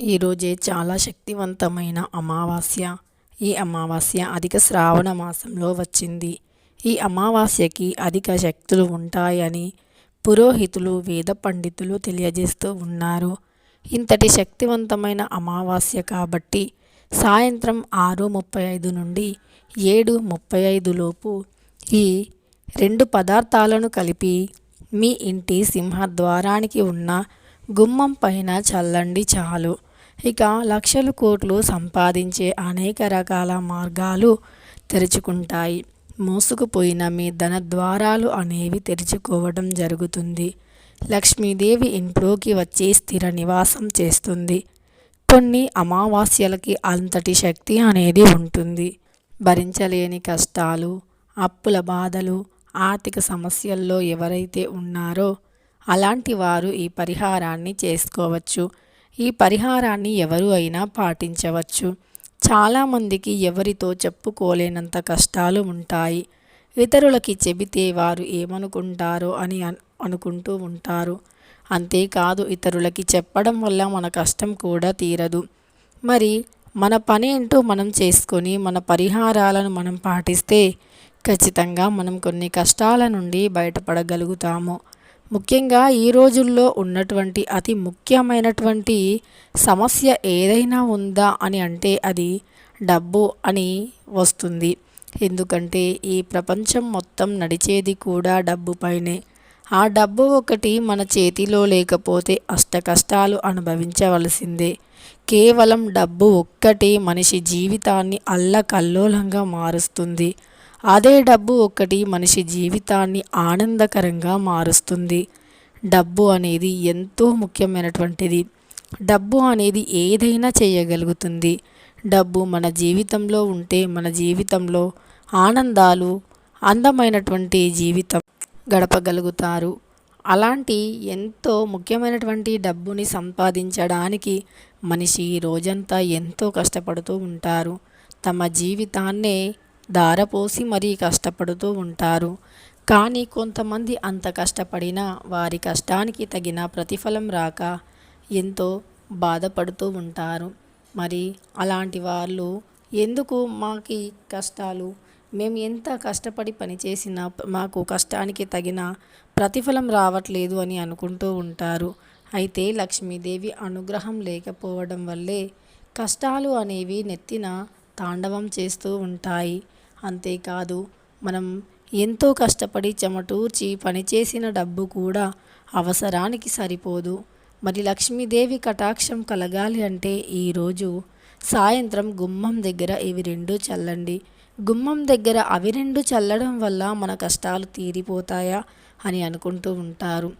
ఈరోజే చాలా శక్తివంతమైన అమావాస్య. ఈ అమావాస్య అధిక శ్రావణ మాసంలో వచ్చింది. ఈ అమావాస్యకి అధిక శక్తులు ఉంటాయని పురోహితులు వేద పండితులు తెలియజేస్తూ ఉన్నారు. ఇంతటి శక్తివంతమైన అమావాస్య కాబట్టి సాయంత్రం ఆరు ముప్పై ఐదు నుండి ఏడు ముప్పై ఐదు లోపు ఈ రెండు పదార్థాలను కలిపి మీ ఇంటి సింహద్వారానికి ఉన్న గుమ్మం పైన చల్లండి చాలు. ఇక లక్షలు కోట్లు సంపాదించే అనేక రకాల మార్గాలు తెరుచుకుంటాయి. మోసుకుపోయిన మీ ధన ద్వారాలు అనేవి తెరుచుకోవడం జరుగుతుంది. లక్ష్మీదేవి ఇంట్లోకి వచ్చి స్థిర నివాసం చేస్తుంది. కొన్ని అమావాస్యలకి అంతటి శక్తి అనేది ఉంటుంది. భరించలేని కష్టాలు అప్పుల బాధలు ఆర్థిక సమస్యల్లో ఎవరైతే ఉన్నారో అలాంటి వారు ఈ పరిహారాన్ని చేసుకోవచ్చు. ఈ పరిహారాన్ని ఎవరు అయినా పాటించవచ్చు. చాలామందికి ఎవరితో చెప్పుకోలేనంత కష్టాలు ఉంటాయి. ఇతరులకి చెబితే వారు ఏమనుకుంటారో అని అనుకుంటూ ఉంటారు. అంతేకాదు ఇతరులకి చెప్పడం వల్ల మన కష్టం కూడా తీరదు. మరి మన పని ఏంటో మనం చేసుకొని మన పరిహారాలను మనం పాటిస్తే ఖచ్చితంగా మనం కొన్ని కష్టాల నుండి బయటపడగలుగుతాము. ముఖ్యంగా ఈ రోజుల్లో ఉన్నటువంటి అతి ముఖ్యమైనటువంటి సమస్య ఏదైనా ఉందా అని అంటే అది డబ్బు అని వస్తుంది. ఎందుకంటే ఈ ప్రపంచం మొత్తం నడిచేది కూడా డబ్బుపైనే ఆ డబ్బు ఒకటి మన చేతిలో లేకపోతే అష్ట కష్టాలు అనుభవించవలసిందే. కేవలం డబ్బు ఒక్కటి మనిషి జీవితాన్ని అల్లకల్లోలంగా మారుస్తుంది. అదే డబ్బు ఒక్కటి మనిషి జీవితాన్ని ఆనందకరంగా మారుస్తుంది. డబ్బు అనేది ఎంతో ముఖ్యమైనటువంటిది. డబ్బు అనేది ఏదైనా చేయగలుగుతుంది. డబ్బు మన జీవితంలో ఉంటే మన జీవితంలో ఆనందాలు అందమైనటువంటి జీవితం గడపగలుగుతారు. అలాంటి ఎంతో ముఖ్యమైనటువంటి డబ్బుని సంపాదించడానికి మనిషి రోజంతా ఎంతో కష్టపడుతూ ఉంటారు. తమ జీవితాన్నే దారపోసి మరీ కష్టపడుతూ ఉంటారు. కానీ కొంతమంది అంత కష్టపడినా వారి కష్టానికి తగిన ప్రతిఫలం రాక ఎంతో బాధపడుతూ ఉంటారు. మరి అలాంటి వాళ్ళు ఎందుకు మాకు కష్టాలు? మేము ఎంత కష్టపడి పనిచేసినా మాకు కష్టానికి తగిన ప్రతిఫలం రావట్లేదు అని అనుకుంటూ ఉంటారు. అయితే లక్ష్మీదేవి అనుగ్రహం లేకపోవడం వల్లే కష్టాలు అనేవి నెత్తిన తాండవం చేస్తూ ఉంటాయి. అంతేకాదు మనం ఎంతో కష్టపడి చెమటూర్చి పనిచేసిన డబ్బు కూడా అవసరానికి సరిపోదు. మరి లక్ష్మీదేవి కటాక్షం కలగాలి అంటే ఈరోజు సాయంత్రం గుమ్మం దగ్గర ఇవి రెండు చల్లండి. గుమ్మం దగ్గర అవి రెండు చల్లడం వల్ల మన కష్టాలు తీరిపోతాయా అని అనుకుంటూ ఉంటారు.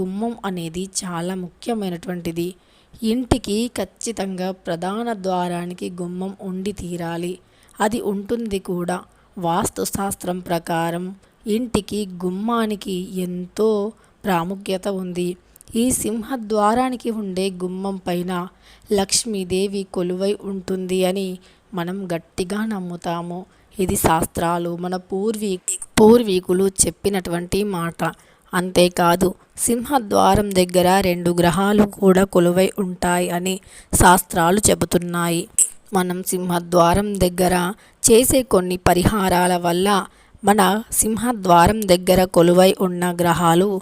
గుమ్మం అనేది చాలా ముఖ్యమైనటువంటిది. ఇంటికి ఖచ్చితంగా ప్రధాన ద్వారానికి గుమ్మం ఉండి తీరాలి. అది ఉంటుంది కూడా. వాస్తుశాస్త్రం ప్రకారం ఇంటికి గుమ్మానికి ఎంతో ప్రాముఖ్యత ఉంది. ఈ సింహద్వారానికి ఉండే గుమ్మం పైన లక్ష్మీదేవి కొలువై ఉంటుంది అని మనం గట్టిగా నమ్ముతాము. ఇది శాస్త్రాలు మన పూర్వీ పూర్వీకులు చెప్పినటువంటి మాట. అంతేకాదు సింహద్వారం దగ్గర రెండు గ్రహాలు కూడా కొలువై ఉంటాయి అని శాస్త్రాలు చెబుతున్నాయి. మనం సింహద్వారం దగ్గర చేసే కొన్ని పరిహారాల వల్ల మన సింహద్వారం దగ్గర కొలువై ఉన్న గ్రహాలు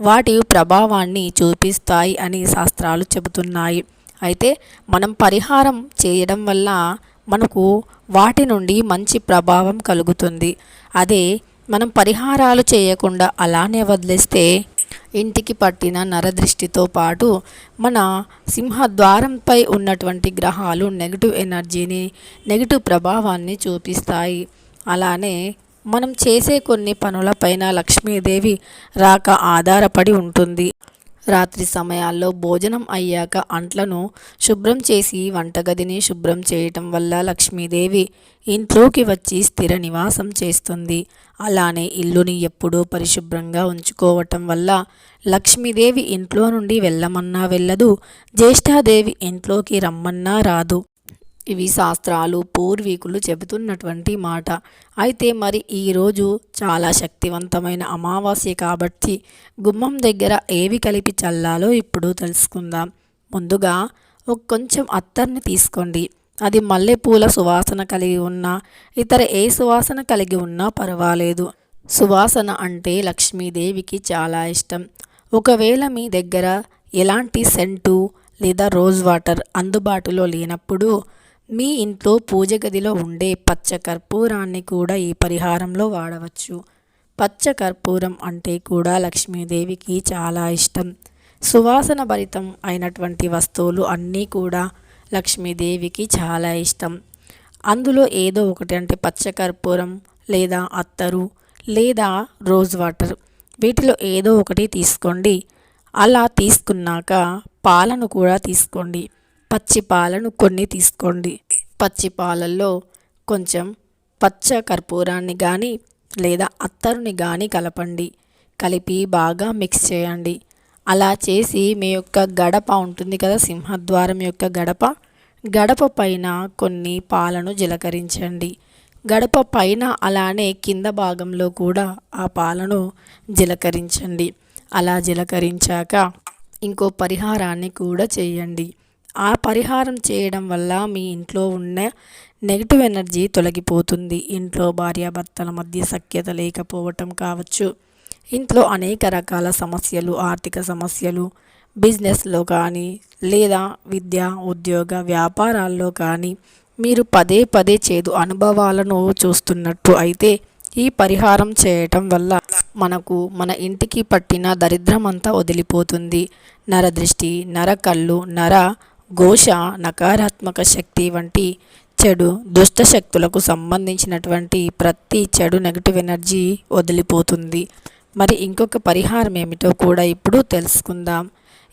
వాటి ప్రభావాన్ని చూపిస్తాయి అని శాస్త్రాలు చెబుతున్నాయి. అయితే మనం పరిహారం చేయడం వల్ల మనకు వాటి నుండి మంచి ప్రభావం కలుగుతుంది. అదే మనం పరిహారాలు చేయకుండా అలానే వదిలేస్తే ఇంటికి పట్టిన నరదృష్టితో పాటు మన సింహద్వారంపై ఉన్నటువంటి గ్రహాలు నెగిటివ్ ఎనర్జీని నెగిటివ్ ప్రభావాన్ని చూపిస్తాయి. అలానే మనం చేసే కొన్ని పనులపైన లక్ష్మీదేవి రాక ఆధారపడి ఉంటుంది. రాత్రి సమయాల్లో భోజనం అయ్యాక అంట్లను శుభ్రం చేసి వంటగదిని శుభ్రం చేయటం వల్ల లక్ష్మీదేవి ఇంట్లోకి వచ్చి స్థిర నివాసం చేస్తుంది. అలానే ఇల్లుని ఎప్పుడూ పరిశుభ్రంగా ఉంచుకోవటం వల్ల లక్ష్మీదేవి ఇంట్లో నుండి వెళ్ళమన్నా వెళ్ళదు జ్యేష్ఠాదేవి ఇంట్లోకి రమ్మన్నా రాదు. ఇవి శాస్త్రాలు పూర్వీకులు చెబుతున్నటువంటి మాట. అయితే మరి ఈరోజు చాలా శక్తివంతమైన అమావాస్య కాబట్టి గుమ్మం దగ్గర ఏవి కలిపి చల్లాలో ఇప్పుడు తెలుసుకుందాం. ముందుగా ఒక కొంచెం అత్తర్ని తీసుకోండి. అది మల్లెపూల సువాసన కలిగి ఉన్నా ఇతర ఏ సువాసన కలిగి ఉన్నా పర్వాలేదు. సువాసన అంటే లక్ష్మీదేవికి చాలా ఇష్టం. ఒకవేళ మీ దగ్గర ఎలాంటి సెంటు లేదా రోజ్ వాటర్ అందుబాటులో లేనప్పుడు మీ ఇంట్లో పూజ గదిలో ఉండే పచ్చ కర్పూరాన్ని కూడా ఈ పరిహారంలో వాడవచ్చు. పచ్చ కర్పూరం అంటే కూడా లక్ష్మీదేవికి చాలా ఇష్టం. సువాసన భరితం అయినటువంటి వస్తువులు అన్నీ కూడా లక్ష్మీదేవికి చాలా ఇష్టం. అందులో ఏదో ఒకటి అంటే పచ్చ కర్పూరం లేదా అత్తరు లేదా రోజ్ వాటర్. వీటిలో ఏదో ఒకటి తీసుకోండి. అలా తీసుకున్నాక పాలను కూడా తీసుకోండి. పచ్చి పాలను కొన్ని తీసుకోండి. పచ్చి పాలల్లో కొంచెం పచ్చ కర్పూరాన్ని కానీ లేదా అత్తరుని కానీ కలపండి. కలిపి బాగా మిక్స్ చేయండి. అలా చేసి మీ యొక్క గడప ఉంటుంది కదా సింహద్వారం యొక్క గడప. గడప పైన కొన్ని పాలను జీలకరించండి. గడప పైన అలానే కింద భాగంలో కూడా ఆ పాలను జీలకరించండి. అలా జీలకరించాక ఇంకో పరిహారాన్ని కూడా చేయండి. ఆ పరిహారం చేయడం వల్ల మీ ఇంట్లో ఉన్న నెగిటివ్ ఎనర్జీ తొలగిపోతుంది. ఇంట్లో భార్యాభర్తల మధ్య సఖ్యత లేకపోవటం కావచ్చు. ఇంట్లో అనేక రకాల సమస్యలు ఆర్థిక సమస్యలు బిజినెస్లో కానీ లేదా విద్య ఉద్యోగ వ్యాపారాల్లో కానీ మీరు పదే పదే చేదు అనుభవాలను చూస్తున్నట్టు అయితే ఈ పరిహారం చేయటం వల్ల మనకు మన ఇంటికి పట్టిన దరిద్రమంతా వదిలిపోతుంది. నరదృష్టి నరకళ్ళు నర ఘోష నకారాత్మక శక్తి వంటి చెడు దుష్ట శక్తులకు సంబంధించినటువంటి ప్రతి చెడు నెగిటివ్ ఎనర్జీ వదిలిపోతుంది. మరి ఇంకొక పరిహారం ఏమిటో కూడా ఇప్పుడు తెలుసుకుందాం.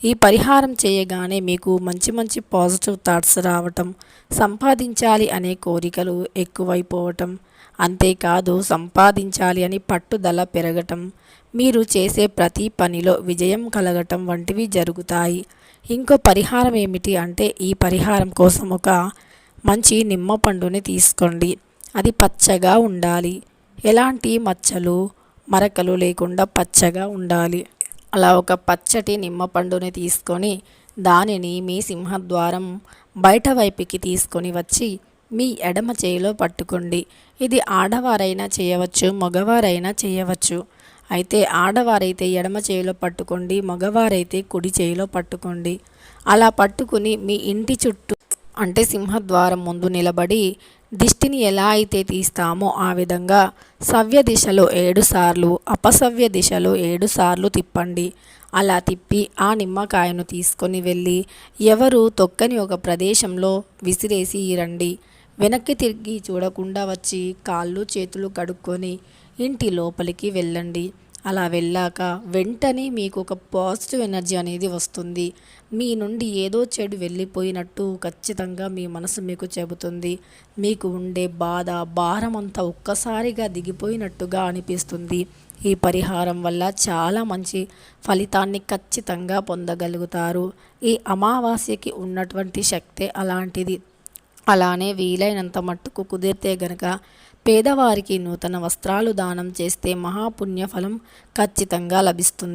ఈ పరిహారం చేయగానే మీకు మంచి మంచి పాజిటివ్ థాట్స్ రావటం సంపాదించాలి అనే కోరికలు ఎక్కువైపోవటం అంతేకాదు సంపాదించాలి అని పట్టుదల పెరగటం మీరు చేసే ప్రతి పనిలో విజయం కలగటం వంటివి జరుగుతాయి. ఇంకో పరిహారం ఏమిటి అంటే ఈ పరిహారం కోసం ఒక మంచి నిమ్మ పండుని తీసుకోండి. అది పచ్చగా ఉండాలి. ఎలాంటి మచ్చలు మరకలు లేకుండా పచ్చగా ఉండాలి. అలా ఒక పచ్చటి నిమ్మ పండుని తీసుకొని దానిని మీ సింహద్వారం బయట వైపుకి తీసుకొని వచ్చి మీ ఎడమ చేయిలో పట్టుకోండి. ఇది ఆడవారైనా చేయవచ్చు మగవారైనా చేయవచ్చు. అయితే ఆడవారైతే ఎడమ చేయిలో పట్టుకోండి మగవారైతే కుడి చేయిలో పట్టుకోండి. అలా పట్టుకుని మీ ఇంటి చుట్టూ అంటే సింహద్వారం ముందు నిలబడి దిష్టిని ఎలా అయితే తీస్తామో ఆ విధంగా సవ్య దిశలో ఏడు సార్లు అపసవ్య దిశలో ఏడు సార్లు తిప్పండి. అలా తిప్పి ఆ నిమ్మకాయను తీసుకొని వెళ్ళి ఎవరు తొక్కని ఒక ప్రదేశంలో విసిరేసి రండి వెనక్కి తిరిగి చూడకుండా వచ్చి కాళ్ళు చేతులు కడుక్కొని ఇంటి లోపలికి వెళ్ళండి. అలా వెళ్ళాక వెంటనే మీకు ఒక పాజిటివ్ ఎనర్జీ అనేది వస్తుంది. మీ నుండి ఏదో చెడు వెళ్ళిపోయినట్టు ఖచ్చితంగా మీ మనసు మీకు చెబుతుంది. మీకు ఉండే బాధ భారం అంతా ఒక్కసారిగా దిగిపోయినట్టుగా అనిపిస్తుంది. ఈ పరిహారం వల్ల చాలా మంచి ఫలితాన్ని ఖచ్చితంగా పొందగలుగుతారు. ఈ అమావాస్యకి ఉన్నటువంటి శక్తే అలాంటిది. అలానే వీలైనంత మట్టుకు కుదిరితే గనక పేదవారికి నూతన వస్త్రాలు దానం చేస్తే మహాపుణ్య ఫలం ఖచ్చితంగా లభిస్తుంది.